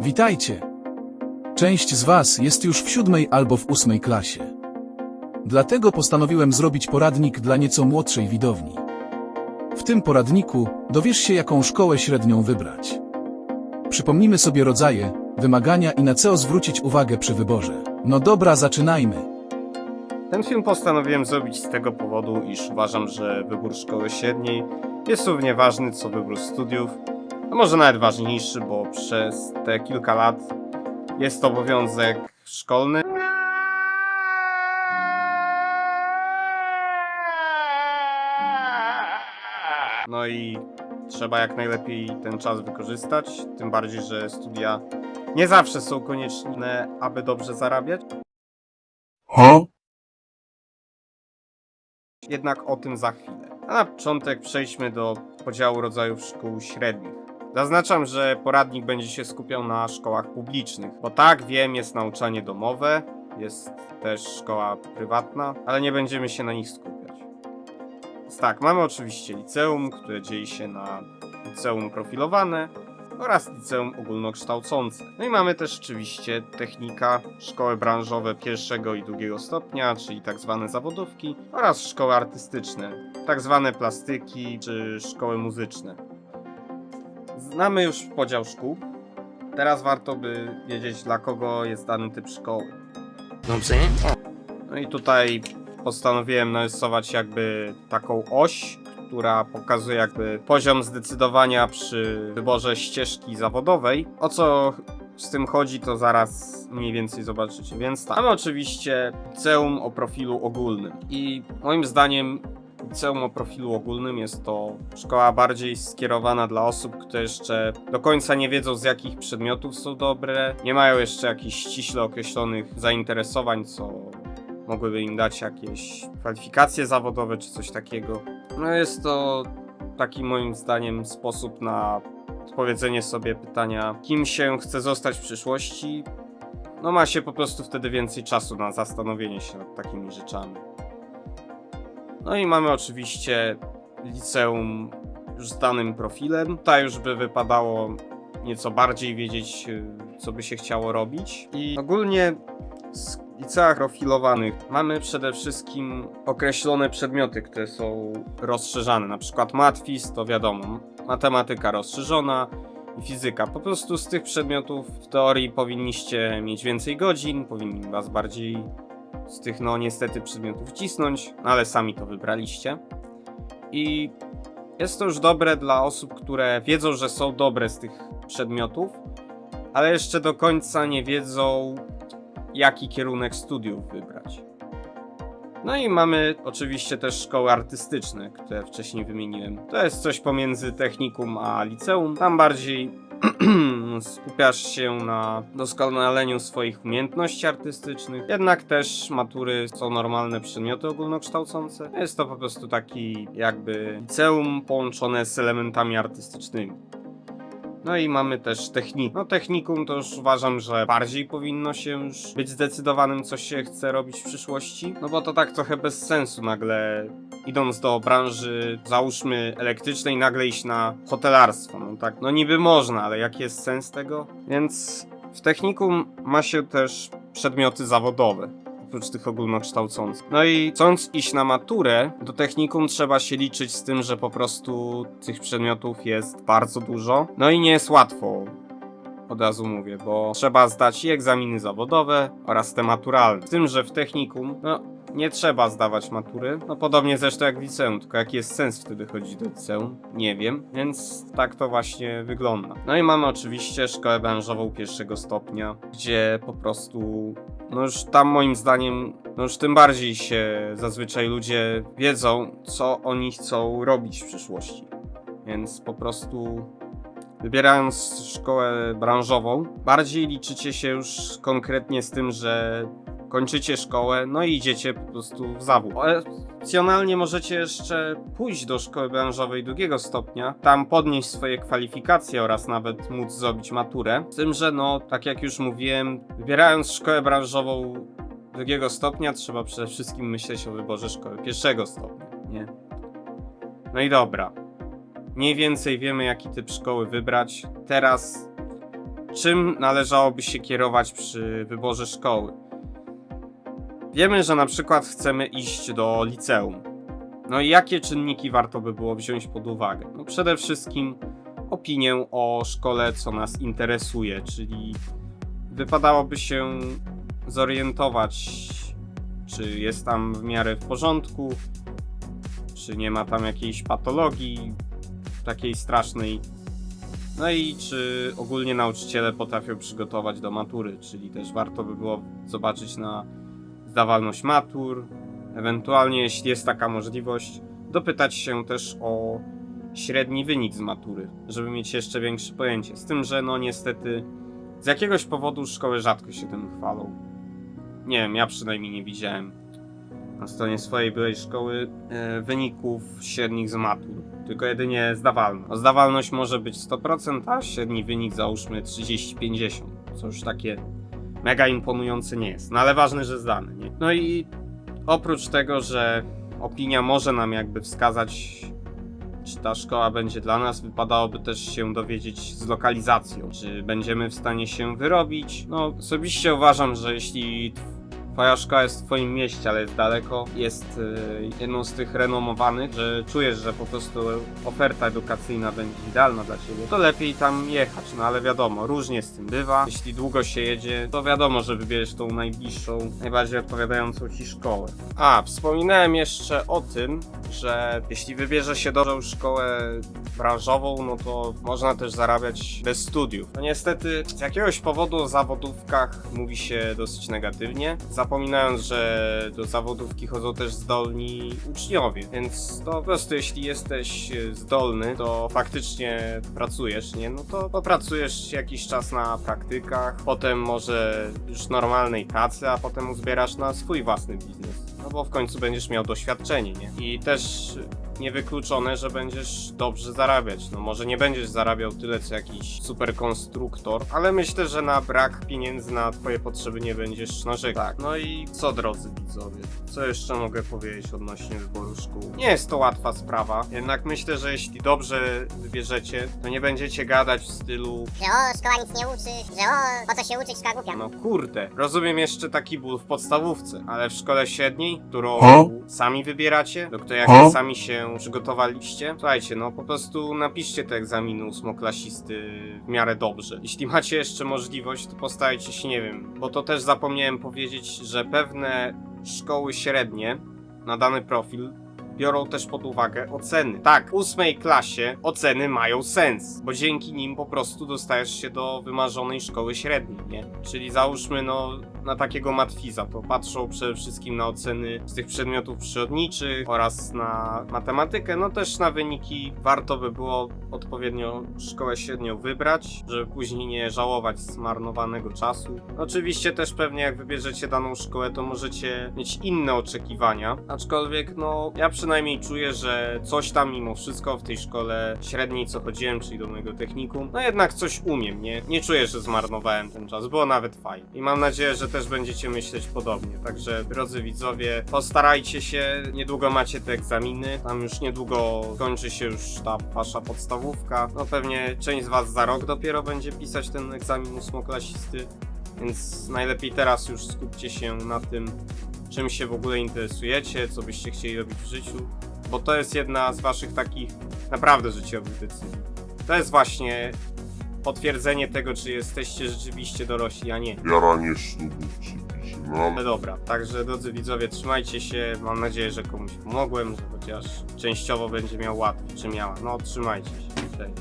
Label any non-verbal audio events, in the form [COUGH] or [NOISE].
Witajcie! Część z Was jest już w siódmej albo w ósmej klasie. Dlatego postanowiłem zrobić poradnik dla nieco młodszej widowni. W tym poradniku dowiesz się, jaką szkołę średnią wybrać. Przypomnimy sobie rodzaje, wymagania i na co zwrócić uwagę przy wyborze. No dobra, zaczynajmy. Ten film postanowiłem zrobić z tego powodu, iż uważam, że wybór szkoły średniej jest równie ważny co wybór studiów, a może nawet ważniejszy, bo przez te kilka lat jest to obowiązek szkolny. No i trzeba jak najlepiej ten czas wykorzystać, tym bardziej, że studia nie zawsze są konieczne, aby dobrze zarabiać. Jednak o tym za chwilę. A na początek przejdźmy do podziału rodzajów szkół średnich. Zaznaczam, że poradnik będzie się skupiał na szkołach publicznych, bo tak wiem, jest nauczanie domowe, jest też szkoła prywatna, ale nie będziemy się na nich skupiać. Więc tak, mamy oczywiście liceum, które dzieje się na liceum profilowane oraz liceum ogólnokształcące. No i mamy też oczywiście technika, szkoły branżowe pierwszego i drugiego stopnia, czyli tak zwane zawodówki, oraz szkoły artystyczne, tak zwane plastyki czy szkoły muzyczne. Znamy już podział szkół. Teraz warto by wiedzieć, dla kogo jest dany typ szkoły. Dobrze? No i tutaj postanowiłem narysować jakby taką oś, która pokazuje jakby poziom zdecydowania przy wyborze ścieżki zawodowej. O co z tym chodzi, to zaraz mniej więcej zobaczycie. Więc tak. Mamy oczywiście liceum o profilu ogólnym i moim zdaniem liceum o profilu ogólnym jest to szkoła bardziej skierowana dla osób, które jeszcze do końca nie wiedzą z jakich przedmiotów są dobre, nie mają jeszcze jakichś ściśle określonych zainteresowań, co mogłyby im dać jakieś kwalifikacje zawodowe czy coś takiego. No jest to taki moim zdaniem sposób na odpowiedzenie sobie pytania, kim się chce zostać w przyszłości. No ma się po prostu wtedy więcej czasu na zastanowienie się nad takimi rzeczami. No i mamy oczywiście liceum już z danym profilem. Tutaj już by wypadało nieco bardziej wiedzieć, y, co by się chciało robić. I ogólnie z liceach profilowanych mamy przede wszystkim określone przedmioty, które są rozszerzane. Na przykład matwiz to wiadomo, matematyka rozszerzona i fizyka. Po prostu z tych przedmiotów w teorii powinniście mieć więcej godzin, powinni was bardziej z tych no niestety przedmiotów cisnąć, no ale sami to wybraliście. I jest to już dobre dla osób, które wiedzą, że są dobre z tych przedmiotów, ale jeszcze do końca nie wiedzą, jaki kierunek studiów wybrać. No i mamy oczywiście też szkoły artystyczne, które wcześniej wymieniłem. To jest coś pomiędzy technikum a liceum. Tam bardziej [CLEARS THROAT] skupiasz się na doskonaleniu swoich umiejętności artystycznych, jednak też matury są normalne przedmioty ogólnokształcące. Jest to po prostu taki jakby liceum połączone z elementami artystycznymi. No i mamy też technik. No technikum to już uważam, że bardziej powinno się już być zdecydowanym, co się chce robić w przyszłości. No bo to tak trochę bez sensu nagle idąc do branży, załóżmy elektrycznej, nagle iść na hotelarstwo. No tak, no niby można, ale jaki jest sens tego? Więc w technikum ma się też przedmioty zawodowe oprócz tych ogólnokształcących. No i chcąc iść na maturę, do technikum trzeba się liczyć z tym, że po prostu tych przedmiotów jest bardzo dużo. No i nie jest łatwo. Od razu mówię, bo trzeba zdać i egzaminy zawodowe oraz te maturalne. Z tym, że w technikum, no nie trzeba zdawać matury. No podobnie zresztą jak w liceum, tylko jaki jest sens wtedy chodzić do liceum? Nie wiem, więc tak to właśnie wygląda. No i mamy oczywiście szkołę branżową pierwszego stopnia, gdzie po prostu, no już tam moim zdaniem, no już tym bardziej się zazwyczaj ludzie wiedzą, co oni chcą robić w przyszłości. Więc po prostu wybierając szkołę branżową, bardziej liczycie się już konkretnie z tym, że kończycie szkołę, no i idziecie po prostu w zawód. Opcjonalnie możecie jeszcze pójść do szkoły branżowej drugiego stopnia, tam podnieść swoje kwalifikacje oraz nawet móc zrobić maturę. Z tym, że no, tak jak już mówiłem, wybierając szkołę branżową drugiego stopnia, trzeba przede wszystkim myśleć o wyborze szkoły pierwszego stopnia, nie? No i dobra. Mniej więcej wiemy, jaki typ szkoły wybrać. Teraz czym należałoby się kierować przy wyborze szkoły? Wiemy, że na przykład chcemy iść do liceum. No i jakie czynniki warto by było wziąć pod uwagę? No przede wszystkim opinię o szkole, co nas interesuje, czyli wypadałoby się zorientować, czy jest tam w miarę w porządku, czy nie ma tam jakiejś patologii takiej strasznej. No i czy ogólnie nauczyciele potrafią przygotować do matury, czyli też warto by było zobaczyć na zdawalność matur, ewentualnie jeśli jest taka możliwość, dopytać się też o średni wynik z matury, żeby mieć jeszcze większe pojęcie. Z tym, że no niestety z jakiegoś powodu szkoły rzadko się tym chwalą. Nie wiem, ja przynajmniej nie widziałem na stronie swojej byłej szkoły e, wyników średnich z matur, tylko jedynie zdawalność. No, zdawalność może być 100%, a średni wynik załóżmy 30-50, co już takie mega imponujące nie jest, no ale ważne, że zdane, nie? No i oprócz tego, że opinia może nam jakby wskazać, czy ta szkoła będzie dla nas, wypadałoby też się dowiedzieć z lokalizacją, czy będziemy w stanie się wyrobić. No, osobiście uważam, że jeśli twoja szkoła jest w twoim mieście, ale jest daleko, jest y, jedną z tych renomowanych, że czujesz, że po prostu oferta edukacyjna będzie idealna dla ciebie, to lepiej tam jechać, no ale wiadomo, różnie z tym bywa. Jeśli długo się jedzie, to wiadomo, że wybierzesz tą najbliższą, najbardziej odpowiadającą ci szkołę. A, wspominałem jeszcze o tym, że jeśli wybierze się dobrą szkołę branżową, no to można też zarabiać bez studiów. No niestety, z jakiegoś powodu o zawodówkach mówi się dosyć negatywnie, zapominając, że do zawodówki chodzą też zdolni uczniowie, więc to po prostu jeśli jesteś zdolny, to faktycznie pracujesz, nie? No to popracujesz jakiś czas na praktykach, potem może już normalnej pracy, a potem uzbierasz na swój własny biznes. No bo w końcu będziesz miał doświadczenie, nie? I też niewykluczone, że będziesz dobrze zarabiać. No może nie będziesz zarabiał tyle co jakiś super konstruktor, ale myślę, że na brak pieniędzy na twoje potrzeby nie będziesz narzekać. Tak. No i co drodzy widzowie? Co jeszcze mogę powiedzieć odnośnie wyboru szkół? Nie jest to łatwa sprawa, jednak myślę, że jeśli dobrze wybierzecie, to nie będziecie gadać w stylu Że o, szkoła nic nie uczy, że o, po co się uczyć, szkoła głupia. no kurde, rozumiem jeszcze taki ból w podstawówce, ale w szkole średniej, którą sami wybieracie, do której jak sami się przygotowaliście, słuchajcie, no po prostu napiszcie te egzaminy ósmoklasisty w miarę dobrze. Jeśli macie jeszcze możliwość, to postarajcie się, nie wiem, bo to też zapomniałem powiedzieć, że pewne szkoły średnie na dany profil biorą też pod uwagę oceny. Tak, w ósmej klasie oceny mają sens, bo dzięki nim po prostu dostajesz się do wymarzonej szkoły średniej, nie? Czyli załóżmy, no, na takiego matwiza, to patrzą przede wszystkim na oceny z tych przedmiotów przyrodniczych oraz na matematykę, no też na wyniki warto by było odpowiednio szkołę średnią wybrać, żeby później nie żałować zmarnowanego czasu. Oczywiście też pewnie jak wybierzecie daną szkołę, to możecie mieć inne oczekiwania, aczkolwiek no ja przynajmniej czuję, że coś tam mimo wszystko w tej szkole średniej co chodziłem, czyli do mojego technikum, no jednak coś umiem, nie? Nie czuję, że zmarnowałem ten czas, było nawet fajnie. I mam nadzieję, że też będziecie myśleć podobnie. Także drodzy widzowie, postarajcie się, niedługo macie te egzaminy, tam już niedługo kończy się już ta wasza podstawówka. No pewnie część z was za rok dopiero będzie pisać ten egzamin ósmoklasisty, więc najlepiej teraz już skupcie się na tym, czym się w ogóle interesujecie, co byście chcieli robić w życiu, bo to jest jedna z waszych takich naprawdę życiowych decyzji. To jest właśnie potwierdzenie tego, czy jesteście rzeczywiście dorośli, a nie. Jaranie ślubów przypisie. No Ale dobra, także drodzy widzowie, trzymajcie się. Mam nadzieję, że komuś pomogłem, że chociaż częściowo będzie miał łatwiej, czy miała. No, trzymajcie się. Cześć.